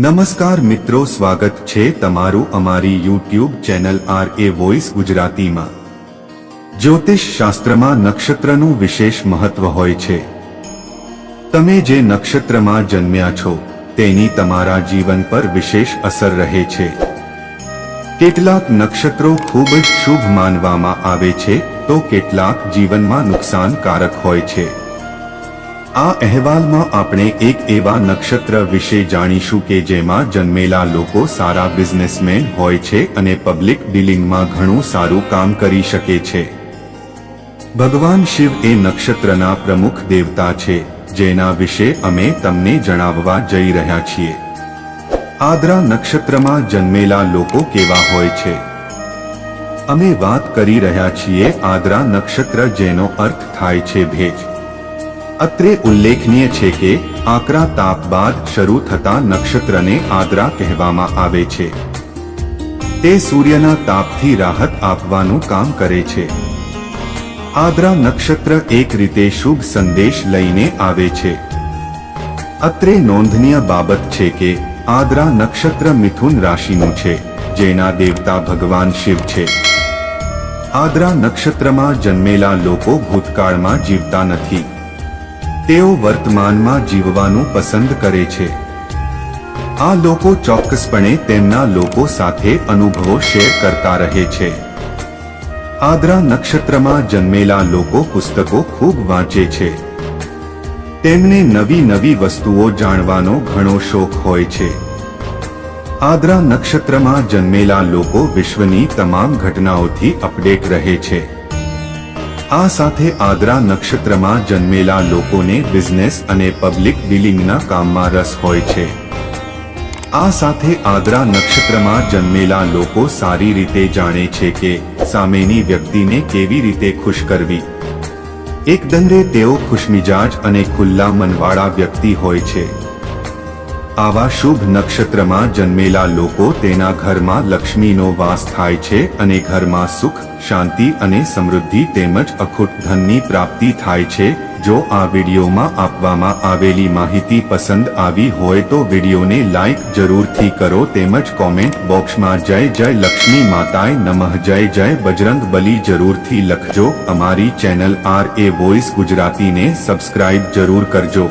નમસ્કાર મિત્રો, સ્વાગત છે તમારું અમારી YouTube channel R A voice ગુજરાતીમાં. જ્યોતિષ શાસ્ત્રમાં નક્ષત્રનું વિશેષ મહત્વ હોય છે. તમે જે નક્ષત્રમાં જન્મ્યા છો, તેની તમારા જીવન પર વિશેષ અસર રહે છે. કેટલાક નક્ષત્રો ખૂબ જ શુભ માનવામાં આવે છે, તો કેટલાક જીવનમાં નુકસાનકારક હોય છે. આ અહેવાલમાં આપણે એક એવા નક્ષત્ર વિશે જાણીશું કે જેમાં જન્મેલા લોકો સારા બિઝનેસમેન હોય છે અને પબ્લિક ડીલિંગમાં ઘણું સારું કામ કરી શકે છે. ભગવાન શિવ એ નક્ષત્રના પ્રમુખ દેવતા છે, જેના વિશે અમે તમને જણાવવા જઈ રહ્યા છીએ. આદ્રા નક્ષત્રમાં જન્મેલા લોકો કેવા હોય છે? અમે વાત કરી રહ્યા છીએ આદ્રા નક્ષત્ર જેનો અર્થ થાય છે ભેજ. અત્રે ઉલ્લેખનીય છે કે આકરા તાપ બાદ શરૂ થતા નક્ષત્રને આદ્રા કહેવામાં આવે છે. તે સૂર્યના તાપથી રાહત આપવાનું કામ કરે છે. આદ્રા નક્ષત્ર એક રીતે શુભ સંદેશ લઈને આવે છે. અત્રે નોંધનીય બાબત છે કે આદ્રા નક્ષત્ર મિથુન રાશિનું છે, જેના દેવતા ભગવાન શિવ છે. આદ્રા નક્ષત્રમાં જન્મેલા લોકો ભૂતકાળમાં જીવતા નથી. તેઓ વર્તમાનમાં જીવવાનું પસંદ કરે છે. આ લોકો ચોક્કસપણે તેમના લોકો સાથે અનુભવો શેર કરતા રહે છે. આદ્રા નક્ષત્રમાં જન્મેલા લોકો પુસ્તકો ખૂબ વાંચે છે. તેમને નવી નવી વસ્તુઓ જાણવાનો ઘણો શોખ હોય છે. આદ્રા નક્ષત્રમાં જન્મેલા લોકો વિશ્વની તમામ ઘટનાઓથી અપડેટ રહે છે. આ સાથે આદ્રા નક્ષત્રમાં જન્મેલા લોકોને બિઝનેસ અને પબ્લિક ડીલિંગના કામમાં રસ હોય છે. આ સાથે આદ્રા નક્ષત્રમાં જન્મેલા લોકો સારી રીતે જાણે છે કે સામેની વ્યક્તિને કેવી રીતે ખુશ કરવી. એકદંડે તેઓ ખુશમિજાજ અને ખુલ્લા મનવાળા વ્યક્તિ હોય છે. આવા શુભ નક્ષત્રમાં જન્મેલા લોકો તેના ઘરમાં લક્ષ્મીનો વાસ થાય છે અને ઘરમાં સુખ, શાંતિ અને સમૃદ્ધિ તેમજ અખૂટ ધનની પ્રાપ્તિ થાય છે. જો આ વિડીયોમાં આપવામાં આવેલી માહિતી પસંદ આવી હોય તો વિડીયોને લાઈક જરૂરથી કરો તેમજ કોમેન્ટ બોક્સમાં જય જય લક્ષ્મી માતાએ નમઃ, જય જય બજરંગ બલી જરૂરથી લખજો. અમારી ચેનલ આર એ વોઇસ ગુજરાતીને સબસ્ક્રાઇબ જરૂર કરજો.